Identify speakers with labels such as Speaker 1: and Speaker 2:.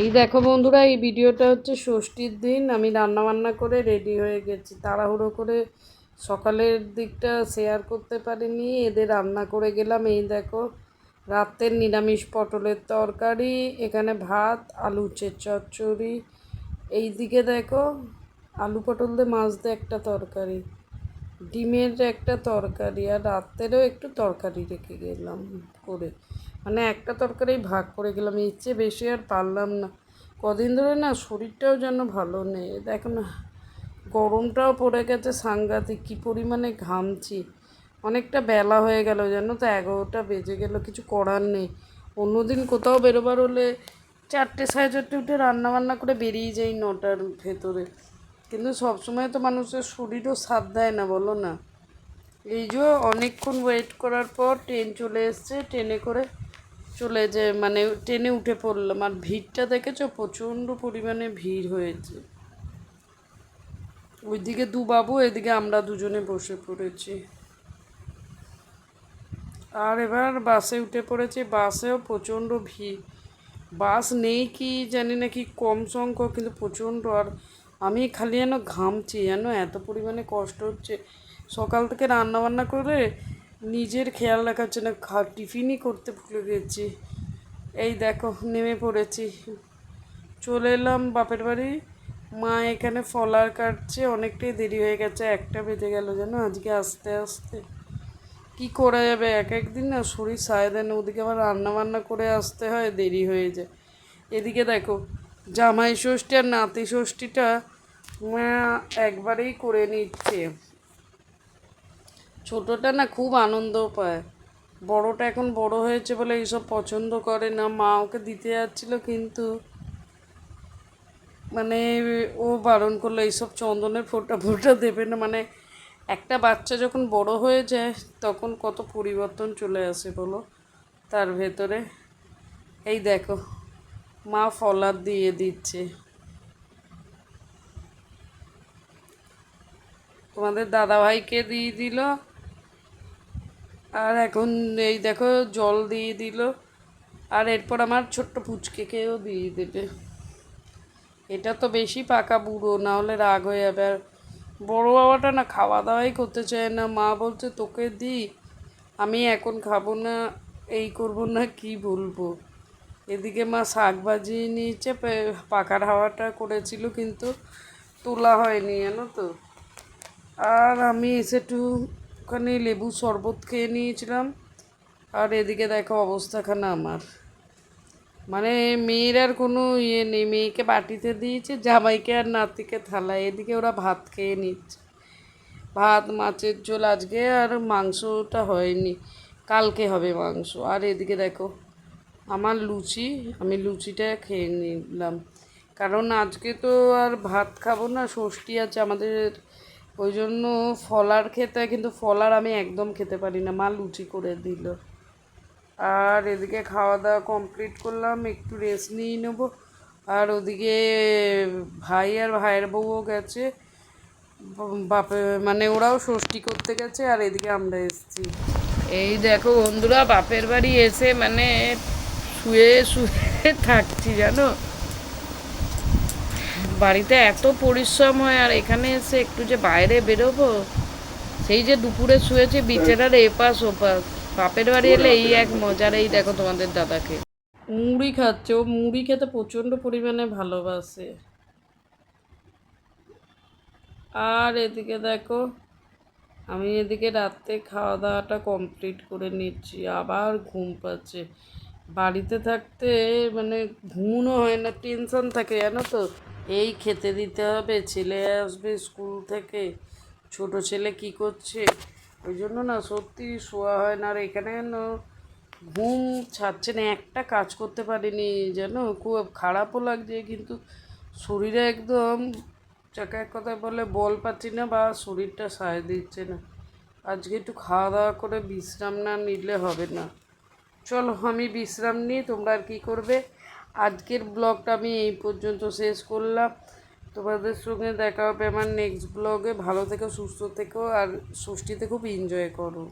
Speaker 1: এই দেখো বন্ধুরা, এই ভিডিওটা হচ্ছে ষষ্ঠীর দিন। আমি রান্না বান্না করে রেডি হয়ে গেছি। তাড়াহুড়ো করে সকালের দিকটা শেয়ার করতে পারিনি। এদের রান্না করে গেলাম। এই দেখো, রাতের নিরামিষ পটলের তরকারি, এখানে ভাত আলু চচ্চড়ি। এই দিকে দেখো, আলু পটল দিয়ে মাছ দিয়ে একটা তরকারি, ডিমের একটা তরকারি, আর রাত্রেও একটু তরকারি রেখে গেলাম করে। মানে একটা তরকারি ভাগ করে গেলাম, এর চেয়ে বেশি আর পারলাম না। কদিন ধরে না শরীরটাও যেন ভালো নেই। দেখো না, গরমটাও পড়ে গেছে সাংঘাতিক, কী পরিমাণে ঘামছি। অনেকটা বেলা হয়ে গেল, জানো তো, এগারোটা বেজে গেল, কিছু করার নেই। অন্যদিন কোথাও বেরোবার হলে চারটে সাড়ে চারটে উঠে রান্না বান্না করে বেরিয়ে যাই নটার ভেতরে। কিন্তু সবসময় তো মানুষের শরীরও সাথ দেয় না, বলো না। এই যে অনেকক্ষণ ওয়েট করার পর ট্রেন চলে এসছে ট্রেনে করে চলে যে মানে ট্রেনে উঠে পড়লাম। আর ভিড়টা দেখেছ? প্রচণ্ড পরিমাণে ভিড় হয়েছে। ওইদিকে দু বাবু এদিকে আমরা দুজনে বসে পড়েছি। আর এবার বাসে উঠে পড়েছি। বাসেও প্রচণ্ড ভিড়। বাস নেই কি জানি না কি কম সংখ্যক, কিন্তু প্রচণ্ড। আর আমি খালি যেন ঘামছি, যেন এত পরিমাণে কষ্ট হচ্ছে। সকাল থেকে রান্না বান্না করে নিজের খেয়াল রাখার জন্য খা, টিফিনই করতে ভুলে গেছি। এই দেখো, নেমে পড়েছি। চলে এলাম বাপের বাড়ি। মা এখানে ফলার কাটছে, অনেকটাই দেরি হয়ে গেছে, একটা বেজে গেল যেন আজকে আস্তে আস্তে। কি করা যাবে? এক একদিন না শরীর সায় দেয় না, ওদিকে আবার রান্না বান্না করে আসতে হয়, দেরি হয়ে যায়। এদিকে দেখো, জামাই ষষ্ঠী আর নাতি ষষ্ঠীটা মা একবারেই করে নিচ্ছে। ছোটোটা না খুব আনন্দ পায় বড়টা এখন বড় হয়েছে বলে এইসব পছন্দ করে না। মা ওকে দিতে যাচ্ছিল কিন্তু মানে ও বারণ করল, এইসব চন্দনের ফোঁটা ফোঁটা দেবে না। মানে একটা বাচ্চা যখন বড় হয়ে যায়, তখন কত পরিবর্তন চলে আসে বলো? তার ভেতরে, এই দেখো, মা ফলার দিয়ে দিচ্ছে। তোমাদের দাদাভাইকে দিয়ে দিল। আর এখন এই দেখো জল দিয়ে দিল। আর এরপর আমার ছোট্ট পুচকেকেও দিয়ে দেবে। এটা তো বেশি পাকা বুড়ো না হলে রাগ হয়ে যাবে। আর বড়ো বাবাটা না খাওয়া দাওয়াই করতে চায় না। মা বলছে, তোকে দিই আমি এখন খাব না, এই করব না, কি বলব? এদিকে মা শাক ভাজি নিয়েছে পাকার হাওয়াটা করেছিল, কিন্তু তোলা হয়নি, জানো তো। আর আমি এসে একটু ওখানে লেবু শরবত খেয়ে নিয়েছিলাম। আর এদিকে দেখো অবস্থাখানা আমার। মানে মেয়ের আর কোনো ইয়ে নেই, মেয়েকে বাটিতে দিয়েছে, জামাইকে আর নাতিকে থালায় এদিকে ওরা ভাত খেয়ে নিচ্ছে। ভাত, মাছের ঝোল আজকে আর মাংসটা হয়নি। কালকে হবে মাংস। আর এদিকে দেখো আমার লুচি, আমি লুচিটা খেয়ে নিলাম। কারণ আজকে তো আর ভাত খাব না, ষষ্ঠী আছে আমাদের ওই জন্য ফলার খেতে, কিন্তু ফলার আমি একদম খেতে পারি না। মা লুচি করে দিল। আর এদিকে খাওয়া দাওয়া কমপ্লিট করলাম, একটু রেস্ট নিয়ে নেব। আর ওদিকে ভাই আর ভাইয়ের বউও গেছে। বাপে মানে ওরাও ষষ্ঠী করতে গেছে, আর এদিকে আমরা এসেছি। এই দেখো বন্ধুরা, বাপের বাড়ি এসে মানে শুয়ে শুয়ে থাকছি, জানো? বাড়িতে এত পরিশ্রম হয়, আর এখানে এসে একটু যে বাইরে বেরোবো, সেই যে দুপুরে শুয়েছে বিচেরার এপাশ ওপাশ। বাপের বাড়ি এলে এই এক মজার, এই দেখো তোমাদের দাদাকে। মুড়ি খাচ্ছে, ও মুড়ি খেতে প্রচণ্ড পরিমাণে ভালোবাসে। আর এদিকে দেখো, আমি এদিকে রাত্রে খাওয়া দাওয়াটা কমপ্লিট করে নিচ্ছি, আবার ঘুম পাচ্ছে। বাড়িতে থাকতে মানে ঘুমও হয় না, টেনশন থাকে, জানো তো? এই খেতে দিতে হবে, ছেলে আসবে স্কুল থেকে। ছোট ছেলে কি করছে? ওই জন্য না সত্যি শোয়া হয় না। আর এখানে যেন ঘুম ছাড়ছে না, একটা কাজ করতে পারিনি যেন। খুব খারাপও লাগছে, কিন্তু শরীরে একদম চাকা এক কথায় বলে বল পাচ্ছি না বা শরীরটা সায় দিচ্ছে না। আজকে একটু খাওয়া দাওয়া করে বিশ্রাম না নিলে হবে না। চলো আমি বিশ্রাম নিই, তোমরা আর কী করবে? আজকের ব্লগটা আমি এই পর্যন্ত শেষ করলাম। তোমাদের সঙ্গে দেখা হবে আমার নেক্সট ব্লগে ভালো থেকো, সুস্থ থেকো, আর ষষ্ঠীতে খুব এনজয় করো।